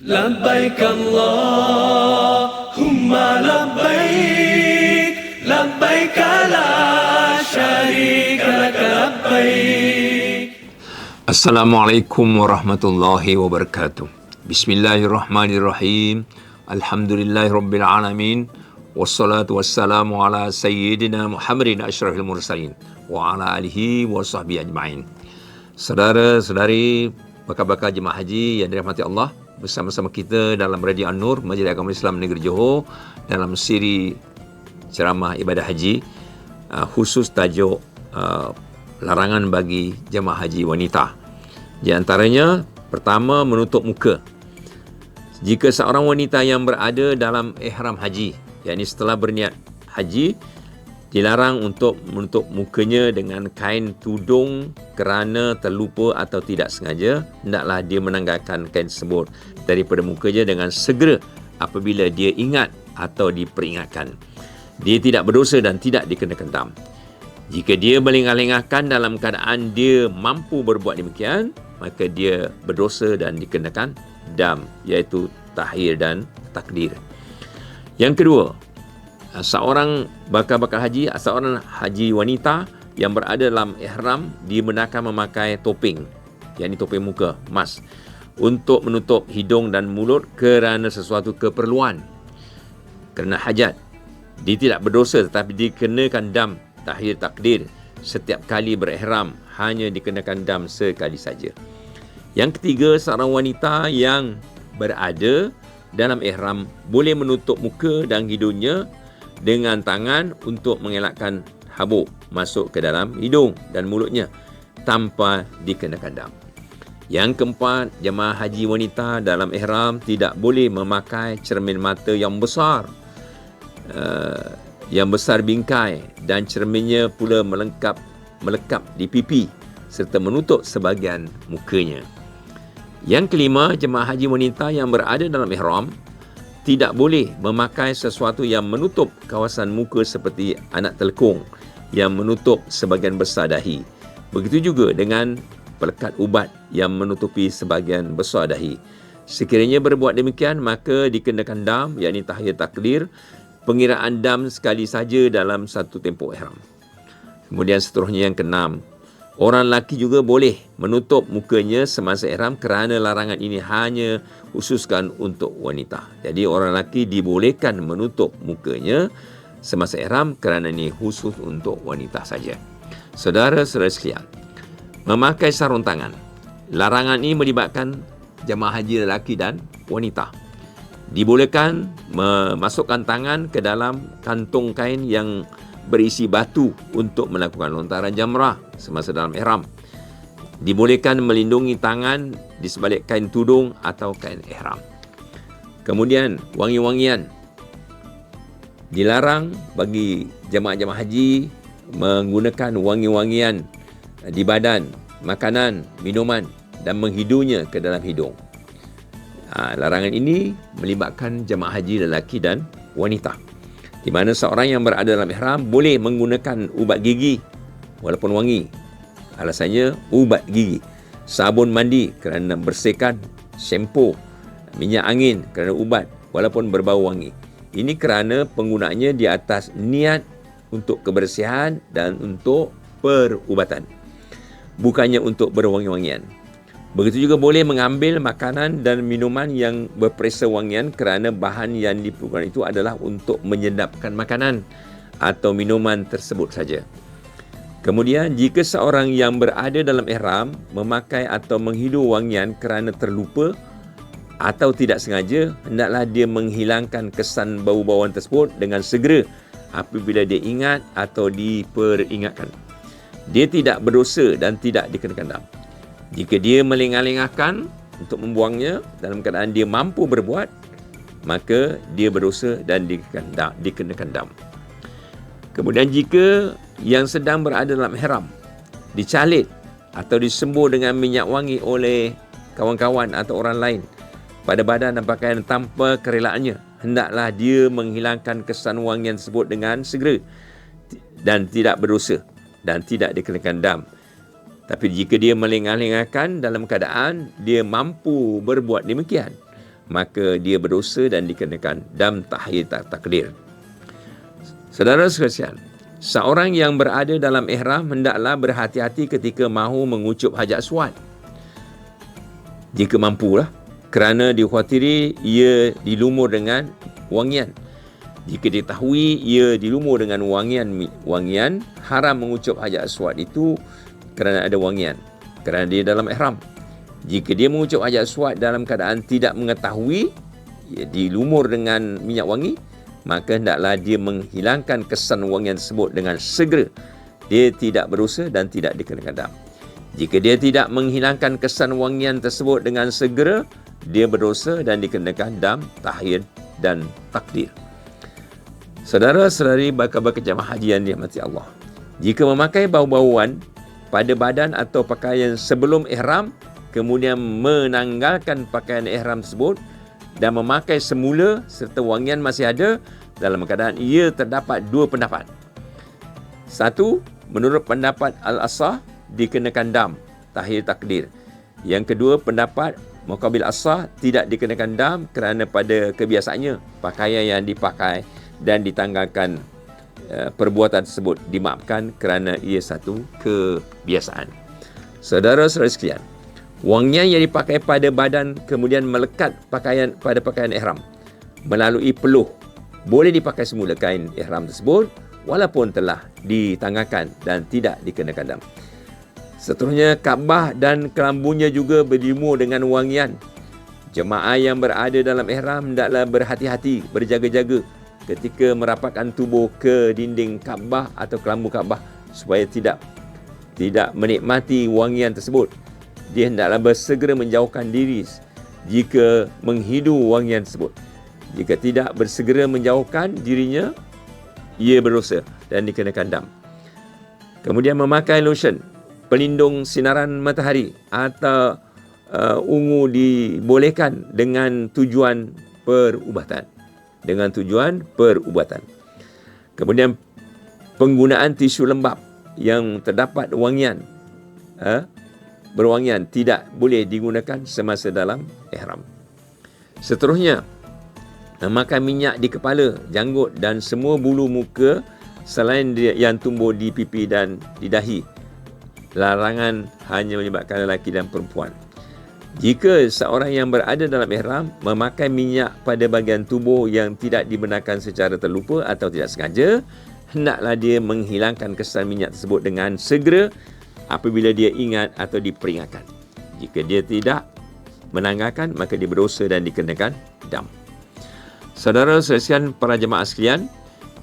لبيك اللهم لبيك لبيك لا شريك لك لبيك Assalamualaikum warahmatullahi wabarakatuh. Bismillahirrahmanirrahim. Alhamdulillahirabbil alamin. Wassalatu wassalamu ala sayyidina Muhammadin asyrafil mursalin wa ala alihi wa sahbihi ajma'in. Saudara-saudari bakal-bakal jemaah haji yang dirahmati Allah, bersama-sama kita dalam Radio An-Nur Majlis Agama Islam Negeri Johor dalam siri ceramah ibadah haji uh, khusus tajuk uh, larangan bagi jemaah haji wanita. Di antaranya pertama menutup muka. Jika seorang wanita yang berada dalam ihram haji, yakni setelah berniat haji dilarang untuk menutup mukanya dengan kain tudung kerana terlupa atau tidak sengaja hendaklah dia menanggalkan kain tersebut daripada mukanya dengan segera apabila dia ingat atau diperingatkan. Dia tidak berdosa dan tidak dikenakan dam. Jika dia melengah-lengahkan dalam keadaan dia mampu berbuat demikian maka dia berdosa dan dikenakan dam iaitu tahir dan takdir. Yang kedua seorang bakal-bakal haji, seorang haji wanita yang berada dalam ihram dibenarkan memakai topeng, yakni topeng muka, mas untuk menutup hidung dan mulut kerana sesuatu keperluan. Kerana hajat. Dia tidak berdosa tetapi dikenakan dam tahir takdir setiap kali berihram hanya dikenakan dam sekali saja. Yang ketiga, seorang wanita yang berada dalam ihram boleh menutup muka dan hidungnya dengan tangan untuk mengelakkan habuk masuk ke dalam hidung dan mulutnya tanpa dikenakan dam. Yang keempat, jemaah haji wanita dalam ihram tidak boleh memakai cermin mata yang besar. Uh, yang besar bingkai dan cerminnya pula melengkap melekap di pipi serta menutup sebahagian mukanya. Yang kelima, jemaah haji wanita yang berada dalam ihram tidak boleh memakai sesuatu yang menutup kawasan muka seperti anak telekung yang menutup sebahagian besar dahi. Begitu juga dengan pelekat ubat yang menutupi sebahagian besar dahi. Sekiranya berbuat demikian, maka dikenakan dam, yakni tahiyat takdir, pengiraan dam sekali saja dalam satu tempoh ihram. Kemudian seterusnya yang keenam, Orang lelaki juga boleh menutup mukanya semasa ihram kerana larangan ini hanya khususkan untuk wanita. Jadi orang lelaki dibolehkan menutup mukanya semasa ihram kerana ini khusus untuk wanita saja. Saudara-saudara sekalian, memakai sarung tangan. Larangan ini melibatkan jemaah haji lelaki dan wanita. Dibolehkan memasukkan tangan ke dalam kantung kain yang berisi batu untuk melakukan lontaran jamrah semasa dalam ihram. Dibolehkan melindungi tangan di sebalik kain tudung atau kain ihram. Kemudian wangi-wangian. Dilarang bagi jemaah-jemaah haji menggunakan wangi-wangian di badan, makanan, minuman dan menghidunya ke dalam hidung. Ha, larangan ini melibatkan jemaah haji lelaki dan wanita di mana seorang yang berada dalam ihram boleh menggunakan ubat gigi walaupun wangi. Alasannya ubat gigi, sabun mandi kerana bersihkan, shampoo, minyak angin kerana ubat walaupun berbau wangi. Ini kerana penggunaannya di atas niat untuk kebersihan dan untuk perubatan. Bukannya untuk berwangi-wangian. Begitu juga boleh mengambil makanan dan minuman yang berperisa wangian kerana bahan yang diperlukan itu adalah untuk menyedapkan makanan atau minuman tersebut saja. Kemudian, jika seorang yang berada dalam ihram memakai atau menghidu wangian kerana terlupa atau tidak sengaja, hendaklah dia menghilangkan kesan bau-bauan tersebut dengan segera apabila dia ingat atau diperingatkan. Dia tidak berdosa dan tidak dikenakan dam. Jika dia melengah-lengahkan untuk membuangnya dalam keadaan dia mampu berbuat, maka dia berdosa dan dikenakan dam. Kemudian jika yang sedang berada dalam ihram dicalit atau disembuh dengan minyak wangi oleh kawan-kawan atau orang lain pada badan dan pakaian tanpa kerelaannya, hendaklah dia menghilangkan kesan wangian tersebut dengan segera dan tidak berdosa dan tidak dikenakan dam. Tapi jika dia melengah-lengahkan dalam keadaan dia mampu berbuat demikian, maka dia berdosa dan dikenakan dam tahir tak takdir. Saudara sekalian, seorang yang berada dalam ihram hendaklah berhati-hati ketika mahu mengucup hajat aswad. Jika mampulah, kerana dikhawatiri ia dilumur dengan wangian. Jika diketahui ia dilumur dengan wangian wangian haram mengucup hajat aswad itu kerana ada wangian kerana dia dalam ihram. Jika dia mengucap hajat aswad dalam keadaan tidak mengetahui ia dilumur dengan minyak wangi maka hendaklah dia menghilangkan kesan wangian tersebut dengan segera. Dia tidak berusaha dan tidak dikenakan dam. Jika dia tidak menghilangkan kesan wangian tersebut dengan segera dia berdosa dan dikenakan dam tahir dan takdir. Saudara-saudari bakal-bakal jemaah haji yang dirahmati Allah. Jika memakai bau-bauan pada badan atau pakaian sebelum ihram, kemudian menanggalkan pakaian ihram tersebut dan memakai semula serta wangian masih ada, dalam keadaan ia terdapat dua pendapat. Satu, menurut pendapat Al-Asah, dikenakan dam, tahir takdir. Yang kedua, pendapat Muqabil Asah tidak dikenakan dam kerana pada kebiasaannya pakaian yang dipakai dan ditanggalkan perbuatan tersebut dimaafkan kerana ia satu kebiasaan. Saudara-saudara sekalian, wangian yang dipakai pada badan kemudian melekat pakaian pada pakaian ihram melalui peluh boleh dipakai semula kain ihram tersebut walaupun telah ditanggalkan dan tidak dikenakan dam. Seterusnya, Kaabah dan kelambunya juga berjemur dengan wangian. Jemaah yang berada dalam ihram hendaklah berhati-hati, berjaga-jaga ketika merapatkan tubuh ke dinding Kaabah atau kelambu Kaabah supaya tidak tidak menikmati wangian tersebut. Dia hendaklah bersegera menjauhkan diri jika menghidu wangian tersebut. Jika tidak bersegera menjauhkan dirinya, ia berdosa dan dikenakan dam. Kemudian memakai lotion pelindung sinaran matahari atau uh, ungu dibolehkan dengan tujuan perubatan dengan tujuan perubatan. Kemudian penggunaan tisu lembap yang terdapat wangian eh, berwangian tidak boleh digunakan semasa dalam ihram. Seterusnya memakai minyak di kepala, janggut dan semua bulu muka selain yang tumbuh di pipi dan di dahi. Larangan hanya melibatkan lelaki dan perempuan. Jika seorang yang berada dalam ihram memakai minyak pada bahagian tubuh yang tidak dibenarkan secara terlupa atau tidak sengaja, hendaklah dia menghilangkan kesan minyak tersebut dengan segera apabila dia ingat atau diperingatkan. Jika dia tidak menanggalkan, maka dia berdosa dan dikenakan dam. Saudara sekalian para jemaah sekalian,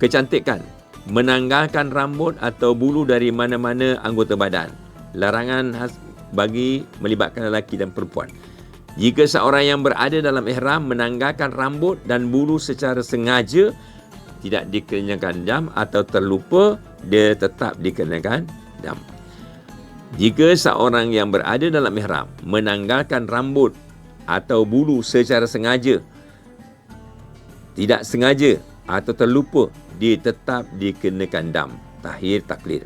kecantikan menanggalkan rambut atau bulu dari mana-mana anggota badan. Larangan bagi melibatkan lelaki dan perempuan. Jika seorang yang berada dalam ihram menanggalkan rambut dan bulu secara sengaja tidak dikenakan dam atau terlupa dia tetap dikenakan dam. Jika seorang yang berada dalam ihram menanggalkan rambut atau bulu secara sengaja tidak sengaja atau terlupa dia tetap dikenakan dam tahir taklid.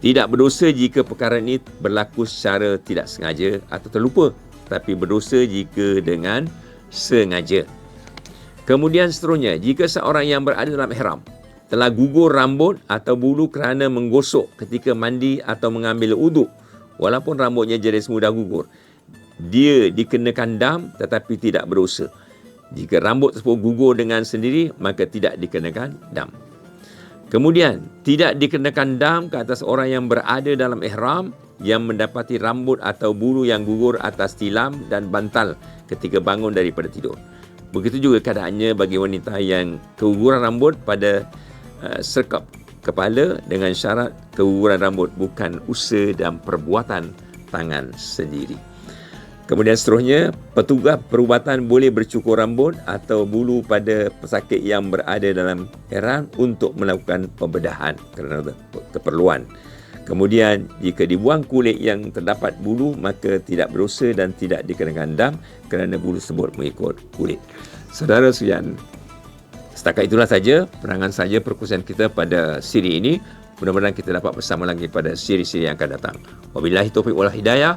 Tidak berdosa jika perkara ini berlaku secara tidak sengaja atau terlupa, tapi berdosa jika dengan sengaja. Kemudian seterusnya, jika seorang yang berada dalam ihram telah gugur rambut atau bulu kerana menggosok ketika mandi atau mengambil uduk, walaupun rambutnya jadi mudah gugur, dia dikenakan dam tetapi tidak berdosa. Jika rambut tersebut gugur dengan sendiri, maka tidak dikenakan dam. Kemudian, tidak dikenakan dam ke atas orang yang berada dalam ihram yang mendapati rambut atau bulu yang gugur atas tilam dan bantal ketika bangun daripada tidur. Begitu juga keadaannya bagi wanita yang keguguran rambut pada uh, serkap kepala dengan syarat keguguran rambut bukan usaha dan perbuatan tangan sendiri. Kemudian seterusnya, petugas perubatan boleh bercukur rambut atau bulu pada pesakit yang berada dalam heran untuk melakukan pembedahan kerana keperluan. Kemudian, jika dibuang kulit yang terdapat bulu, maka tidak berdosa dan tidak dikenakan dam kerana bulu tersebut mengikut kulit. Saudara sekalian, setakat itulah saja perangan saja perkongsian kita pada siri ini. Mudah-mudahan kita dapat bersama lagi pada siri-siri yang akan datang. Wabillahi taufiq wal hidayah.